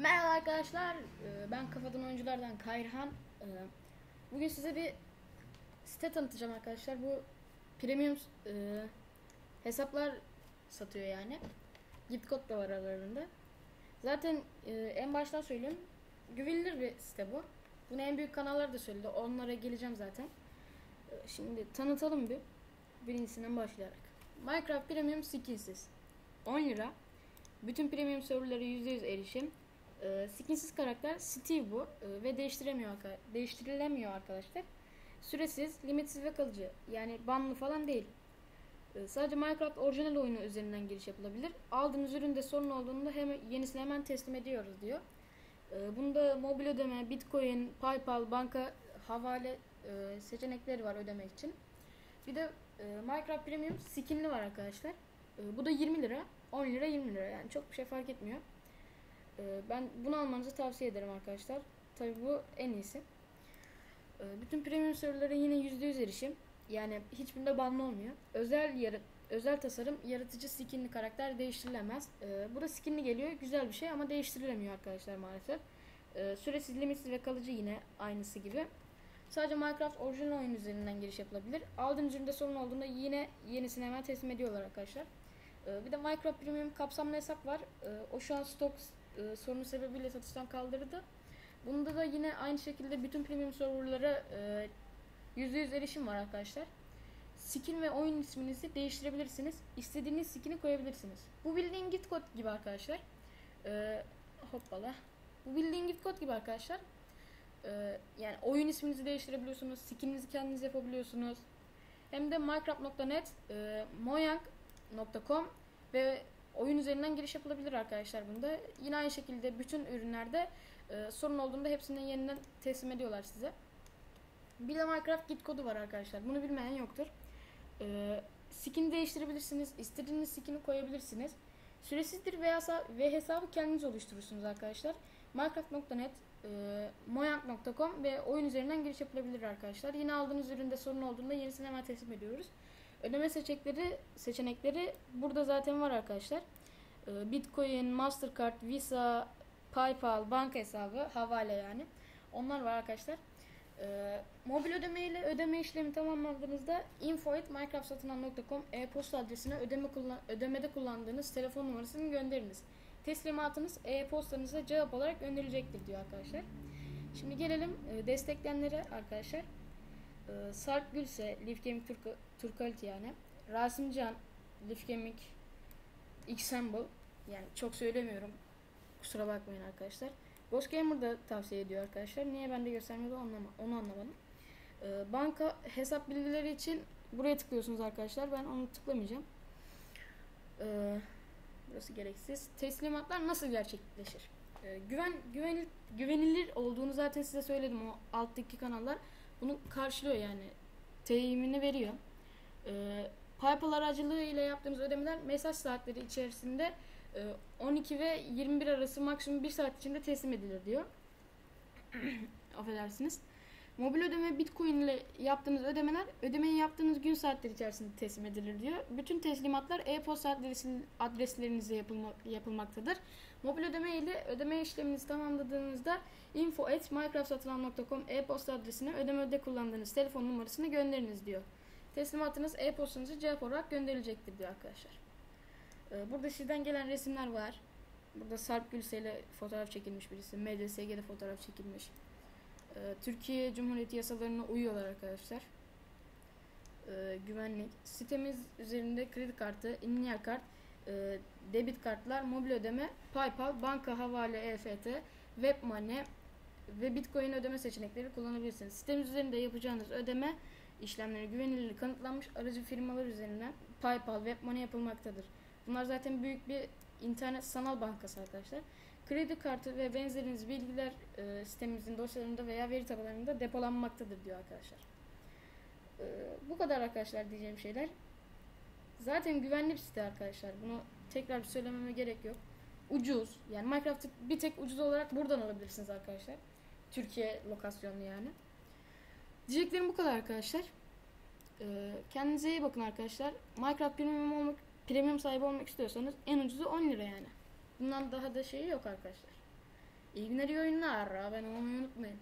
Merhaba arkadaşlar, Ee, ben Kafadan Oyunculardan Kayrhan. Ee, Bugün size bir site tanıtacağım arkadaşlar. Bu premium e, hesaplar satıyor yani. Gift code da var aralarında. Zaten e, en baştan söyleyeyim, güvenilir bir site bu. Bunu en büyük kanallar da söyledi, onlara geleceğim zaten. Şimdi tanıtalım bir. Birincisinden başlayarak. Minecraft Premium skinsiz. 10 lira. Bütün premium serverlara %100 erişim. Ee, skinsiz karakter Steve bu Ee, ve değiştiremiyor değiştirilemiyor arkadaşlar. Süresiz, limitsiz ve kalıcı. Yani banlı falan değil. Ee, sadece Minecraft orijinal oyunu üzerinden giriş yapılabilir. Aldığınız üründe sorun olduğunda hemen yenisini hemen teslim ediyoruz diyor. Ee, bunda mobil ödeme, Bitcoin, PayPal, banka havale e, seçenekleri var ödemek için. Bir de e, Minecraft Premium skinli var arkadaşlar. E, bu da 20 lira, 10 lira, 20 lira yani çok bir şey fark etmiyor. E, ben bunu almanızı tavsiye ederim arkadaşlar. Tabi bu en iyisi. E, bütün premium serverlara yine %100 erişim. Yani hiçbirinde banlı olmuyor. Özel yarı, özel tasarım, yaratıcı skinli karakter değiştirilemez. E, bu da skinli geliyor. Güzel bir şey ama değiştirilemiyor arkadaşlar maalesef. Süresiz, limitsiz ve kalıcı yine aynısı gibi. Sadece Minecraft orijinal oyun üzerinden giriş yapılabilir. Aldığınız üründe sorun olduğunda yine yenisini hemen teslim ediyorlar arkadaşlar. Ee, bir de Minecraft Premium kapsamlı hesap var. Ee, o şu an stok e, sorunu sebebiyle satıştan kaldırıldı. Bunda da yine aynı şekilde bütün premium serverlara e, %100 erişim var arkadaşlar. Skin ve oyun isminizi değiştirebilirsiniz. İstediğiniz skin'i koyabilirsiniz. Bu bildiğin git kod gibi arkadaşlar. Ee, hoppala. Bu bildiğin git kod gibi arkadaşlar. Ee, yani oyun isminizi değiştirebiliyorsunuz. Skininizi kendiniz yapabiliyorsunuz. Hem de minecraft.net, e, mojang.com ve oyun üzerinden giriş yapılabilir arkadaşlar bunda. Yine aynı şekilde bütün ürünlerde e, sorun olduğunda hepsini yeniden teslim ediyorlar size. Bir de Minecraft git kodu var arkadaşlar. Bunu bilmeyen yoktur. E, skin değiştirebilirsiniz. İstediğiniz skin'i koyabilirsiniz. Süresizdir veya ve hesabı kendiniz oluşturursunuz arkadaşlar. Minecraft.net, e, mojang.com ve oyun üzerinden giriş yapılabilir arkadaşlar. Yine aldığınız üründe sorun olduğunda yenisini hemen teslim ediyoruz. Ödeme seçenekleri seçenekleri burada zaten var arkadaşlar. E, Bitcoin, Mastercard, Visa, PayPal, banka hesabı, havale yani. Onlar var arkadaşlar. E, mobil ödeme ile ödeme işlemi tamamlandığınızda info.minecraftsatından.com e-posta adresine ödeme kullan ödemede kullandığınız telefon numarasını gönderiniz. Teslimatınız e-postanıza cevap olarak gönderilecektir diyor arkadaşlar. Şimdi gelelim e, destekleyenlere arkadaşlar. E, Sarp Gülse, Leaf Gaming Turk Turkalite yani. Rasim Can, Leaf Gaming Xamble yani çok söylemiyorum. Kusura bakmayın arkadaşlar. Ghost Gamer da tavsiye ediyor arkadaşlar. Niye ben de göstermedi anlama, onu anlamadım. E, banka hesap bilgileri için buraya tıklıyorsunuz arkadaşlar. Ben onu tıklamayacağım. Eee Burası gereksiz. Teslimatlar nasıl gerçekleşir? Ee, güven güvenilir, güvenilir olduğunu zaten size söyledim o alttaki kanallar. Bunu karşılıyor yani. Teyimini veriyor. Ee, PayPal aracılığı ile yaptığınız ödemeler mesaj saatleri içerisinde e, 12 ve 21 arası maksimum 1 saat içinde teslim edilir diyor. Affedersiniz. Mobil ödeme Bitcoin ile yaptığınız ödemeler ödemeyi yaptığınız gün saatleri içerisinde teslim edilir diyor. Bütün teslimatlar e-posta adresi, adreslerinizle yapılma, yapılmaktadır. Mobil ödeme ile ödeme işleminizi tamamladığınızda info@minecraftsatılan.com e-posta adresine ödeme öde kullandığınız telefon numarasını gönderiniz diyor. Teslimatınız e-postanıza cevap olarak gönderilecektir diyor arkadaşlar. Ee, burada sizden gelen resimler var. Burada Sarp Gülse ile fotoğraf çekilmiş birisi. MDSG'de fotoğraf çekilmiş. Ee, Türkiye Cumhuriyeti yasalarına uyuyorlar arkadaşlar. Ee, güvenlik. Sitemiz üzerinde kredi kartı, lineer kart, e, debit kartlar, mobil ödeme, PayPal, banka havale, EFT, web money ve Bitcoin ödeme seçenekleri kullanabilirsiniz. Sitemiz üzerinde yapacağınız ödeme işlemleri güvenilirliği kanıtlanmış aracı firmalar üzerinden PayPal, web money yapılmaktadır. Bunlar zaten büyük bir internet sanal bankası arkadaşlar. Kredi kartı ve benzeriniz bilgiler e, sitemizin dosyalarında veya veri tabanlarında depolanmaktadır diyor arkadaşlar. E, bu kadar arkadaşlar diyeceğim şeyler. Zaten güvenli bir site arkadaşlar. Bunu tekrar bir söylememe gerek yok. Ucuz. Yani Minecraft'ı bir tek ucuz olarak buradan alabilirsiniz arkadaşlar. Türkiye lokasyonlu yani. Diyeceklerim bu kadar arkadaşlar. E, kendinize iyi bakın arkadaşlar. Minecraft Premium, olmak, premium sahibi olmak istiyorsanız en ucuzu 10 lira yani. Bundan daha da şeyi yok arkadaşlar. İyi günler iyi oyunlar. Abone olmayı unutmayın.